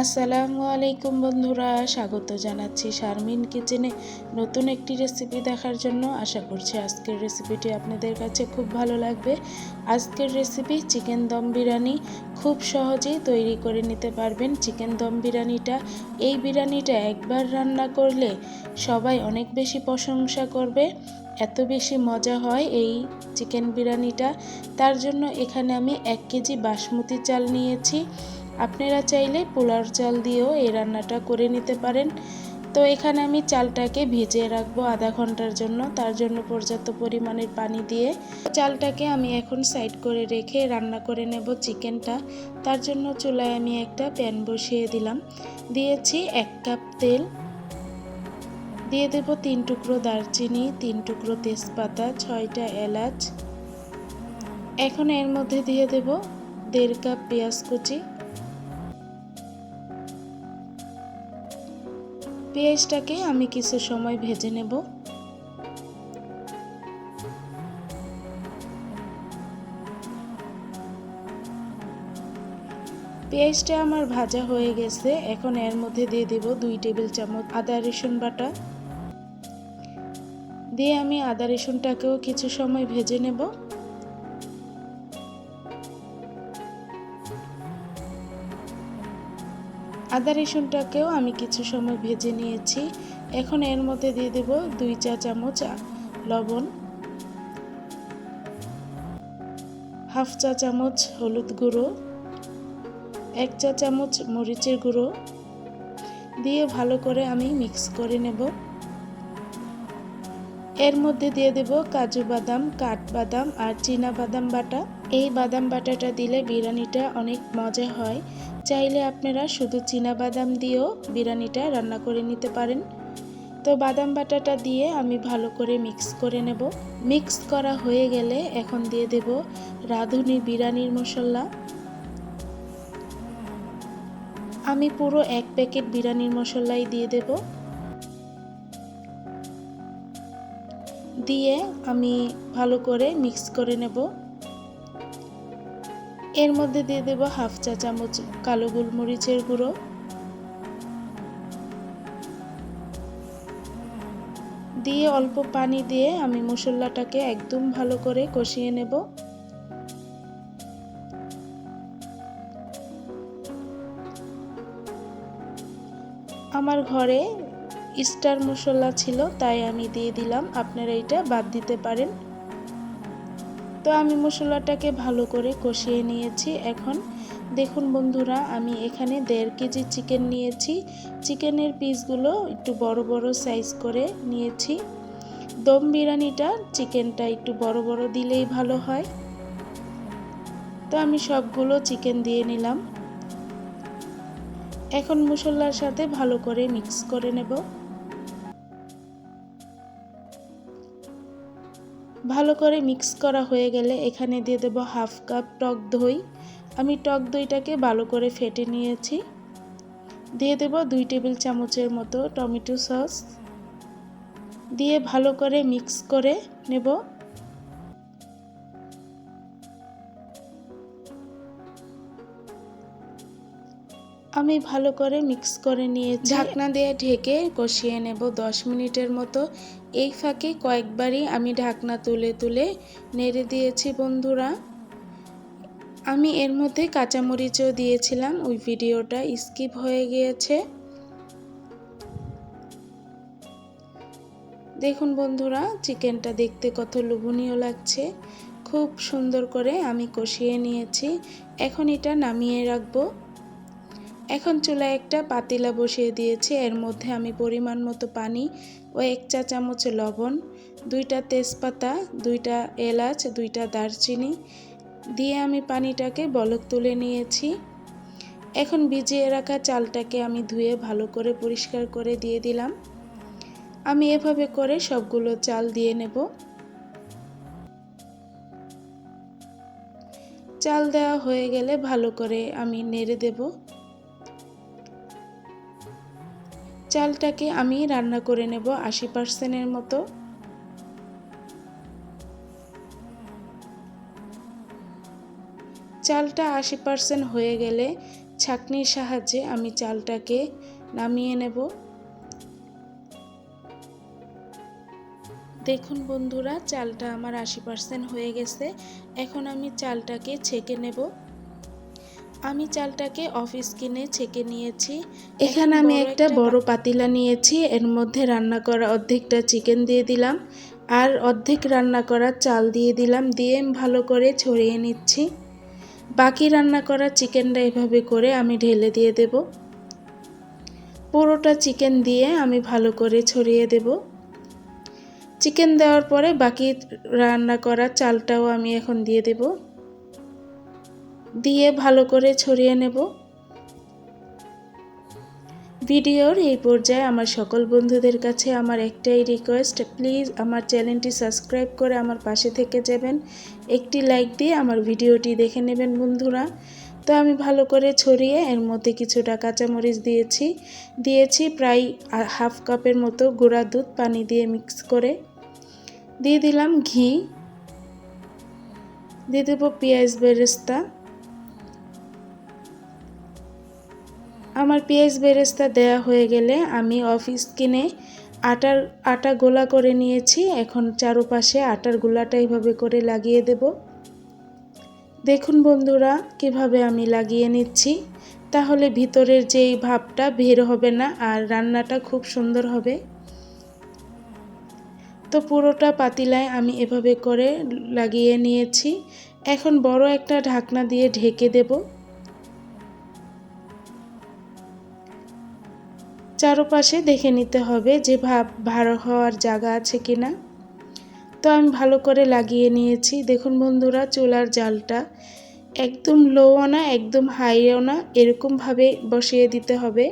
আসসালামু আলাইকুম বন্ধুরা, স্বাগত জানাচ্ছি শারমিন কিচেনে নতুন একটি রেসিপি দেখার জন্য। আশা করছি আজকের রেসিপিটি আপনাদের কাছে খুব ভালো লাগবে। আজকের রেসিপি চিকেন দম বিরিয়ানি। খুব সহজেই তৈরি করে নিতে পারবেন চিকেন দম বিরিয়ানিটা। এই বিরিয়ানিটা একবার রান্না করলে সবাই অনেক বেশি প্রশংসা করবে। এত বেশি মজা হয় এই চিকেন বিরিয়ানিটা। তার জন্য এখানে আমি এক কেজি বাসমতি চাল নিয়েছি। আপনারা চাইলে পোলার চাল দিয়েও এই রান্নাটা করে নিতে পারেন। তো এখানে আমি চালটাকে ভিজিয়ে রাখব আধা ঘণ্টার জন্য, তার জন্য পর্যাপ্ত পরিমাণের পানি দিয়ে। চালটাকে আমি এখন সাইড করে রেখে রান্না করে নেব চিকেনটা। তার জন্য চুলায় আমি একটা প্যান বসিয়ে দিলাম। দিয়েছি এক কাপ তেল। দিয়ে দেব তিন টুকরো দারচিনি, তিন টুকরো তেজপাতা, ছয়টা এলাচ। এখন এর মধ্যে দিয়ে দেব দেড় কাপ পেঁয়াজ কুচি। পেঁয়াজটাকে আমি কিছু সময় ভেজে নেব। পেঁয়াজটা আমার ভাজা হয়ে গেছে। এখন এর মধ্যে দিয়ে দেব দুই টেবিল চামচ আদা, রসুন বাটা। দিয়ে আমি আদা, রসুনটাকেও কিছু সময় ভেজে নেব। আদা রসুনটাকেও আমি কিছু সময় ভেজে নিয়েছি। এখন এর মধ্যে দিয়ে দেব দুই চা চামচ লবণ। হাফ চা চামচ হলুদ গুঁড়ো। এক চা চামচ মরিচের গুঁড়ো। দিয়ে ভালো করে আমি মিক্স করে নেব। এর মধ্যে দিয়ে দেব কাজু বাদাম কাঠবাদাম আর চীনা বাদাম বাটা। এই বাদাম বাটাটা দিলে বিরিয়ানিটা অনেক মজা হয়। চাইলে আপনারা শুধু চীনা বাদাম দিয়েও বিরিয়ানিটা রান্না করে নিতে পারেন। তো বাদাম বাটাটা দিয়ে আমি ভালো করে মিক্স করে নেব। মিক্স করা হয়ে গেলে এখন দিয়ে দেব রাঁধুনি বিরিয়ানির মশলা। আমি পুরো এক প্যাকেট বিরিয়ানির মশলাই দিয়ে দেব। দিয়ে আমি ভালো করে মিক্স করে নেব। এর মধ্যে দিয়ে দেব হাফ চা চামচ কালো গোলমরিচের গুঁড়ো। দিয়ে অল্প পানি দিয়ে আমি মশলাটাকে একদম ভালো করে কষিয়ে নেব। আমার ঘরে স্টার মশলা ছিল, তাই আমি দিয়ে দিলাম। আপনারা এটা বাদ দিতে পারেন। তো আমি মশলাটাকে ভালো করে কষিয়ে নিয়েছি। এখন দেখুন বন্ধুরা, আমি এখানে দেড় কেজি চিকেন নিয়েছি। চিকেনের পিসগুলো একটু বড় বড় সাইজ করে নিয়েছি। দম বিরিয়ানিটা চিকেনটা একটু বড় বড় দিলেই ভালো হয়। তো আমি সবগুলো চিকেন দিয়ে নিলাম। এখন মশলার সাথে ভালো করে মিক্স করে নেব। ভালো করে মিক্স করা হয়ে গেলে এখানে দিয়ে দেব হাফ কাপ টক দই। আমি টক দইটাকে ভালো করে ফেটে নিয়েছি। দিয়ে দেব দুই টেবিল চামচের মতো টমেটো সস। দিয়ে ভালো করে মিক্স করে নেব। আমি ভালো করে মিক্স করে নিয়ে ঢাকনা দিয়ে ঢেকে কষিয়ে নেব দশ মিনিটের মতো। এই ফাঁকে কয়েকবারই আমি ঢাকনা তুলে তুলে নেড়ে দিয়েছি বন্ধুরা। আমি এর মধ্যে কাঁচামরিচও দিয়েছিলাম, ওই ভিডিওটা স্কিপ হয়ে গিয়েছে। দেখুন বন্ধুরা, চিকেনটা দেখতে কত লোভনীয় লাগছে। খুব সুন্দর করে আমি কষিয়ে নিয়েছি। এখন এটা নামিয়ে রাখব। এখন চুলায় একটা পাতিলা বসিয়ে দিয়েছি। এর মধ্যে আমি পরিমাণ মতো পানি ও এক চা চামচ লবণ, দুইটা তেজপাতা, দুইটা এলাচ, দুইটা দারচিনি দিয়ে আমি পানিটাকে বলক তুলে নিয়েছি। এখন ভিজিয়ে রাখা চালটাকে আমি ধুয়ে ভালো করে পরিষ্কার করে দিয়ে দিলাম। আমি এভাবে করে সবগুলো চাল দিয়ে নেব। চাল দেওয়া হয়ে গেলে ভালো করে আমি নেড়ে দেবো। চালটাকে আমি রান্না করে নেব আশি পার্সেন্টের মতো। চালটা আশি পার্সেন্ট হয়ে গেলে ছাঁকনির সাহায্যে আমি চালটাকে নামিয়ে নেব। দেখুন বন্ধুরা, চালটা আমার আশি পার্সেন্ট হয়ে গেছে। এখন আমি চালটাকে ছেঁকে নেব। আমি চালটাকে অফিস কিনে ছেঁকে নিয়েছি। এখানে আমি একটা বড় পাতিলা নিয়েছি এর মধ্যে রান্না করা অর্ধেকটা চিকেন দিয়ে দিলাম আর অর্ধেক রান্না করা চাল দিয়ে দিলাম দিয়ে ভালো করে ছড়িয়ে নিচ্ছি। বাকি রান্না করা চিকেনটা এভাবে করে আমি ঢেলে দিয়ে দেব। পুরোটা চিকেন দিয়ে আমি ভালো করে ছড়িয়ে দেব। চিকেন দেওয়ার পরে বাকি রান্না করা চালটাও আমি এখন দিয়ে দেব। দিয়ে ভালো করে ছড়িয়ে নেব। ভিডিওর এই পর্যায়ে আমার সকল বন্ধুদের কাছে আমার একটাই রিকোয়েস্ট প্লিজ আমার চ্যানেলটি সাবস্ক্রাইব করে আমার পাশে থেকে যাবেন। একটি লাইক দিয়ে আমার ভিডিওটি দেখে নেবেন বন্ধুরা। তো আমি ভালো করে ছড়িয়ে এর মধ্যে কিছুটা কাঁচামরিচ দিয়েছি। দিয়েছি প্রায় হাফ কাপের মতো গুঁড়া দুধ পানি দিয়ে মিক্স করে। দিয়ে দিলাম ঘি। দিয়ে দেবো পেঁয়াজ বেরেস্তা। আমার পেঁয়াজ বেরেস্তা দেয়া হয়ে গেলে আমি অফিস কিনে আটার, আটা গোলা করে নিয়েছি। এখন চারোপাশে আটার গোলাটা এইভাবে করে লাগিয়ে দেব। দেখুন বন্ধুরা, কীভাবে আমি লাগিয়ে নিচ্ছি। তাহলে ভিতরের যেই ভাবটা বের হবে না আর রান্নাটা খুব সুন্দর হবে। তো পুরোটা পাতিলায় আমি এভাবে করে লাগিয়ে নিয়েছি। এখন বড় একটা ঢাকনা দিয়ে ঢেকে দেবো। চারপাশে দেখে নিতে হবে যে ভাব ভালো হওয়ার জায়গা আছে কি না তো আমি ভালো করে লাগিয়ে নিয়েছি। দেখুন বন্ধুরা, চুলার জালটা একদম লোও না, একদম হাইও না এরকমভাবে বসিয়ে দিতে হবে।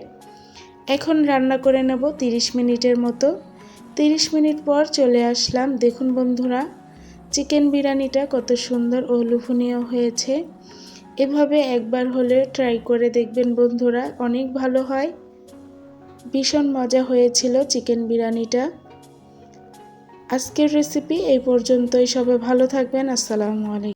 এখন রান্না করে নেব 30 মিনিটের মতো। 30 মিনিট পর চলে আসলাম। দেখুন বন্ধুরা, চিকেন বিরিয়ানিটা কত সুন্দর ও লোভনীয় হয়েছে। এভাবে একবার হলে ট্রাই করে দেখবেন বন্ধুরা, অনেক ভালো হয়। ভীষণ মজা হয়েছিল চিকেন বিরিয়ানিটা। আজকের রেসিপি এই পর্যন্তই। সবাই ভালো থাকবেন। আসসালামু আলাইকুম।